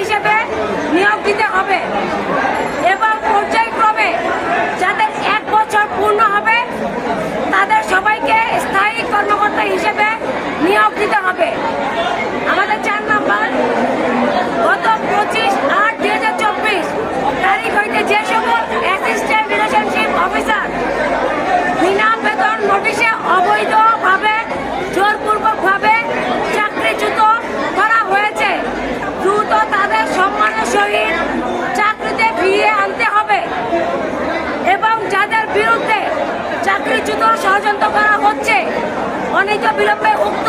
হিসেবে নিয়োগ দিতে হবে। বিরুদ্ধে চাকরিচ্যুত ষড়যন্ত্র করা হচ্ছে। অনেক বিলম্বে উক্ত